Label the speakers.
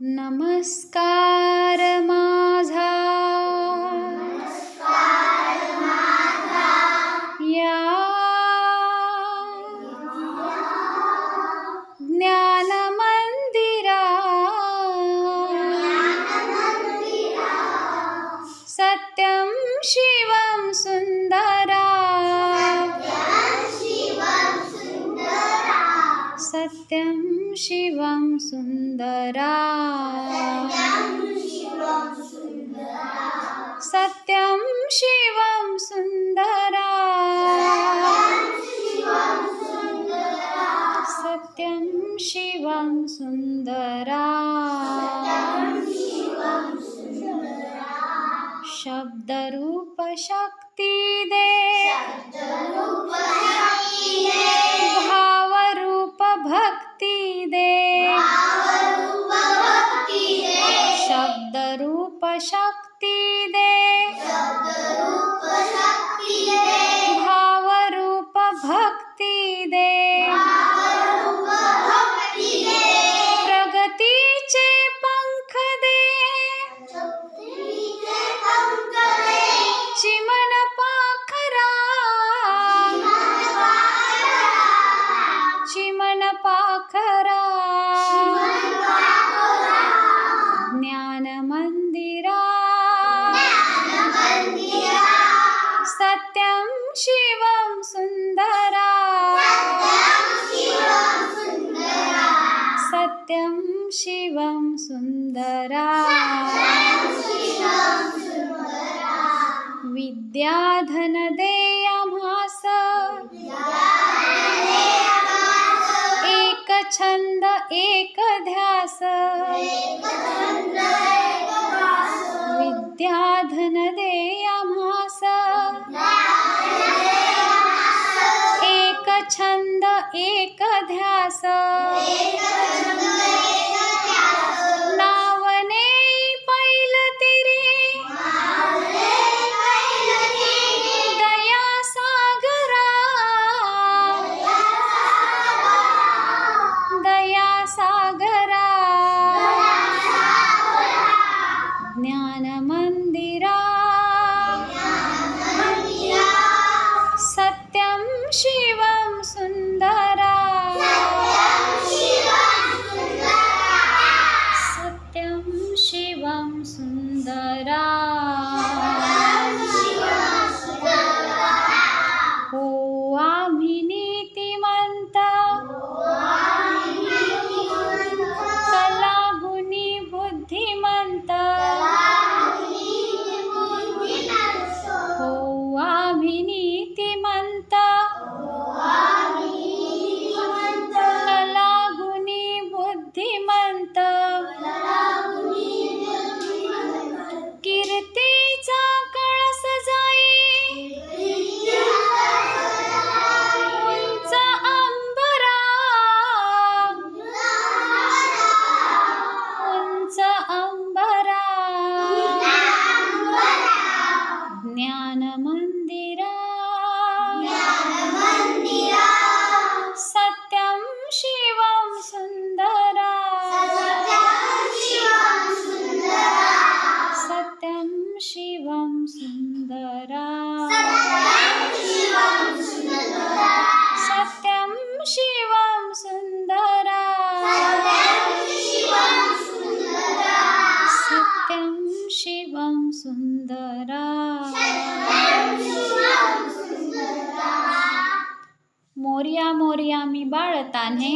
Speaker 1: नमस्कार माझा. या. ज्ञान मंदिरा सत्यं शिवं सुन्दर सत्यं शिवं सुन्दरा। सत्यं शिवं सुन्दरा। सत्यं शिवं सुन्दरा। शब्दरूपशक्ति शब्दरूप शक्ति दे। भावरूप भक्ति दे। प्रगतीचे पंख दे। पाखरा। पाखरा। सत्यं शिवं सुन्दरा। सत्यं शिवं सुन्दरा। विद्याधन दे आम्हास एक ध्यास मोर्या मोरिया मी बाळताने.